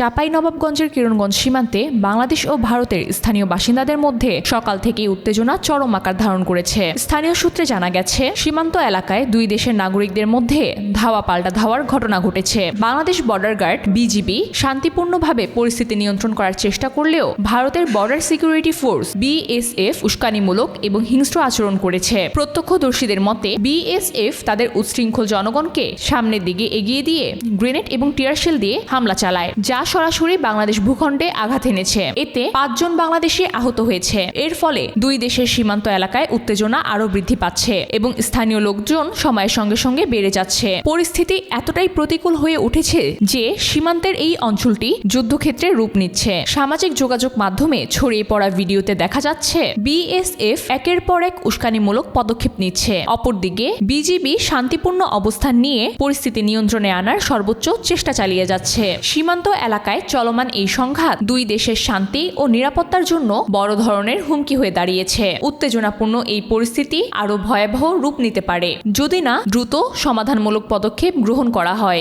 চাপাই নবাবগঞ্জের কিরণগঞ্জ সীমান্তে বাংলাদেশ ও ভারতের স্থানীয় বাসিন্দাদের মধ্যে সকাল থেকেই উত্তেজনা চরম আকার ধারণ করেছে। স্থানীয় সূত্রে জানা গেছে, সীমান্ত এলাকায় দুই দেশের নাগরিকদের মধ্যে ধাওয়া পাল্টা ধাওয়ার ঘটনা ঘটেছে। বাংলাদেশ বর্ডার গার্ড বিজিবি শান্তিপূর্ণভাবে পরিস্থিতি নিয়ন্ত্রণ করার চেষ্টা করলেও ভারতের বর্ডার সিকিউরিটি ফোর্স বিএসএফ উস্কানিমূলক এবং হিংস্র আচরণ করেছে। প্রত্যক্ষদর্শীদের মতে বিএসএফ তাদের উচ্ছৃঙ্খল জনগণকে সামনের দিকে এগিয়ে দিয়ে গ্রেনেড এবং টিয়ারশেল দিয়ে হামলা চালায়, যা সরাসরি বাংলাদেশ ভূখণ্ডে আঘাত এনেছে। এতে পাঁচজন বাংলাদেশি আহত হয়েছে। এর ফলে দুই দেশের সীমান্ত এলাকায় উত্তেজনা আরও বৃদ্ধি পাচ্ছে এবং স্থানীয় লোকজন সময়ের সঙ্গে সঙ্গে বেড়ে যাচ্ছে। পরিস্থিতি এতটাই প্রতিকূল হয়ে উঠেছে যে সীমান্তের এই অঞ্চলটি যুদ্ধক্ষেত্রে রূপ নিচ্ছে। সামাজিক যোগাযোগ মাধ্যমে ছড়িয়ে পড়া ভিডিওতে দেখা যাচ্ছে, বিএসএফ একের পর এক উস্কানিমূলক পদক্ষেপ নিচ্ছে। অপরদিকে, বিজিবি শান্তিপূর্ণ অবস্থান নিয়ে পরিস্থিতি নিয়ন্ত্রণে আনার সর্বোচ্চ চেষ্টা চালিয়ে যাচ্ছে। সীমান্ত এলাকায় চলমান এই সংঘাত দুই দেশের শান্তি ও নিরাপত্তার জন্য বড় ধরনের হুমকি হয়ে দাঁড়িয়েছে। উত্তেজনাপূর্ণ এই পরিস্থিতি আরও ভয়াবহ রূপ নিতে পারে। যদি না, দ্রুত সমাধানমূলক পদক্ষেপ গ্রহণ করা হয়।